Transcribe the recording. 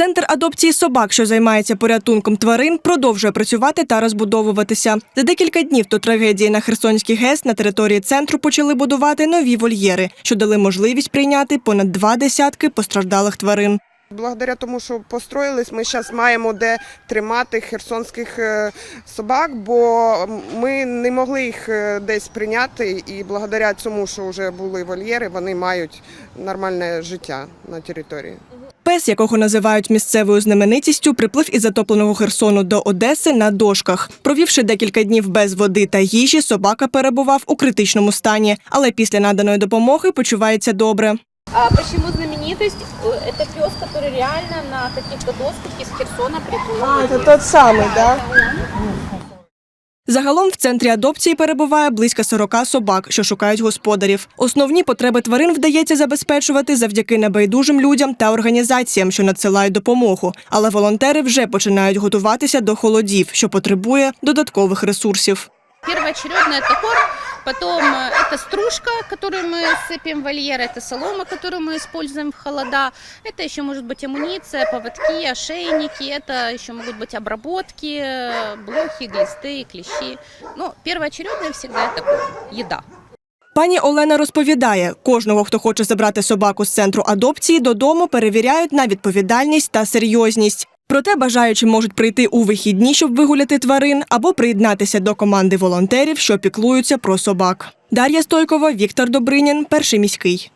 Центр адопції собак, що займається порятунком тварин, продовжує працювати та розбудовуватися. За декілька днів до трагедії на Херсонській ГЕС на території центру почали будувати нові вольєри, що дали можливість прийняти понад два десятки постраждалих тварин. Благодаря тому, що построїлись, ми зараз маємо де тримати херсонських е, собак, бо ми не могли їх е, десь прийняти. І благодаря цьому, що вже були вольєри, вони мають нормальне життя на території. Пес, якого називають місцевою знаменитістю, приплив із затопленого Херсону до Одеси на дошках. Провівши декілька днів без води та їжі, собака перебував у критичному стані, але після наданої допомоги почувається добре. А почему знаменитость? Э, Это пес, который реально на каких-то досках из Херсона приплыл. тот самий, так? Загалом в центрі адопції перебуває близько 40 собак, що шукають господарів. Основні потреби тварин вдається забезпечувати завдяки небайдужим людям та організаціям, що надсилають допомогу. Але волонтери вже починають готуватися до холодів, що потребує додаткових ресурсів. Первоочередно это корм, потом э, это стружка, которую мы сыпем в вольер, это солома, которую мы используем в холода, это еще может быть амуниция, поводки, ошейники, это еще могут быть обработки, э, блохи, глисты, клещи. Но первоочередное всегда это корм, еда. Пані Олена розповідає, кожного, хто хоче забрати собаку з центру адопції, додому перевіряють на відповідальність та серйозність. Проте бажаючі можуть прийти у вихідні, щоб вигуляти тварин, або приєднатися до команди волонтерів, що піклуються про собак. Дар'я Стойкова, Віктор Добринін, перший міський.